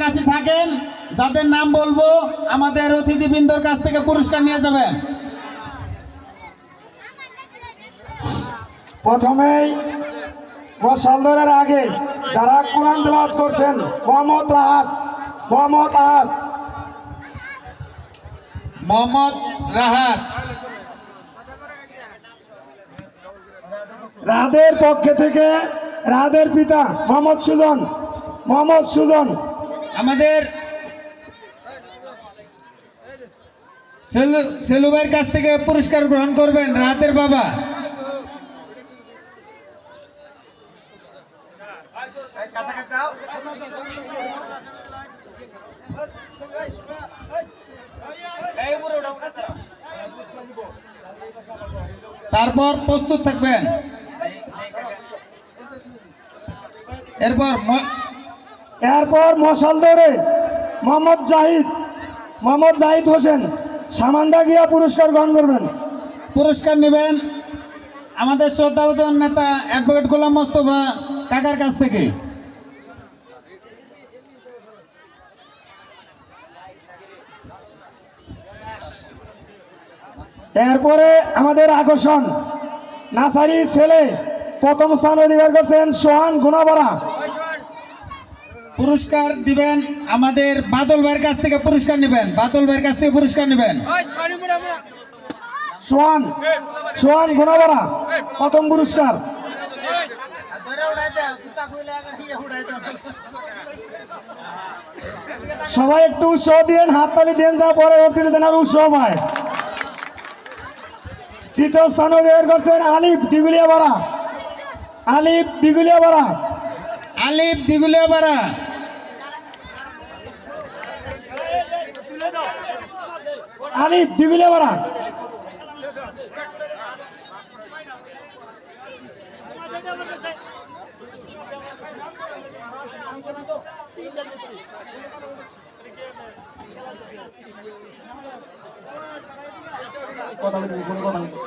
কাছাকাছি থাকেন যাদের নাম বলব আমাদের অতিথিবৃন্দর কাছ থেকে পুরস্কার নিয়ে যাবেন। প্রথমেই মশাল ধরার আগে যারা কোরআন তেলাওয়াত করছেন মোহাম্মদ রাহাত মোহাম্মদ আহাত মোহাম্মদ রাহাত। রাহাদের পক্ষে থেকে রাহাদের পিতা মোহাম্মদ সুজন মোহাম্মদ সুজন। আমাদের সেলু- সেলু ভাইয়ের কাছ থেকে পুরস্কার গ্রহণ করবেন রাহাতের বাবা। তারপর প্রস্তুত থাকবেন। এরপর এরপর মশাল ধরে মোহাম্মদ জাহিদ মোহাম্মদ জাহিদ হোসেন সামান্দা গিয়া পুরস্কার গ্রহণ করবেন। পুরস্কার নেবেন আমাদের শ্রদ্ধাবোধন নেতা অ্যাডভোকেট গোলাম মোস্তফা কাকার কাছ থেকে। এরপরে আমাদের আকর্ষণ নাসারি ছেলে প্রথম স্থান অধিকার করছেন সোহান গুণাবাড়া পুরস্কার দিবেন আমাদের বাদল ভাইয়ের কাছ থেকে পুরস্কার নেবেন। বাদল ভাইয়ের কাছ থেকে পুরস্কার নেবেন। সোহান সোহান গুণাবাড়া প্রথম পুরস্কার। সবাই একটু উৎসাহ দিন হাততালি দেন যা পরবর্তীতে যেন আরও উৎসাহ পায়। তৃতীয় স্থান অধিকার করছেন আলিফ দিগুলিয়াপাড়া। আলিফ দিগুলিয়াপাড়া। আলিফ দিগুলিয়াপাড়া। আলিফ দিগুলিয়াপাড়া কথা বলতেছি কোনো কথা বলতেছি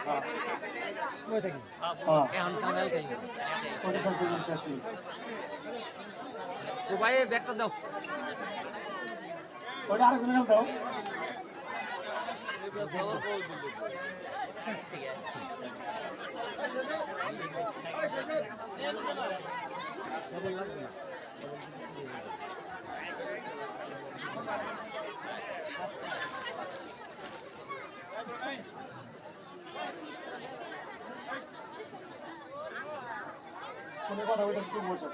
হ্যাঁ। এখন কামাল খাই ওটা শেষ। ও ভাই ব্যাগটা দাও। ওটা আরেকজনের কাছে দাও। কোনো কথা বলতেছি খুব বলছে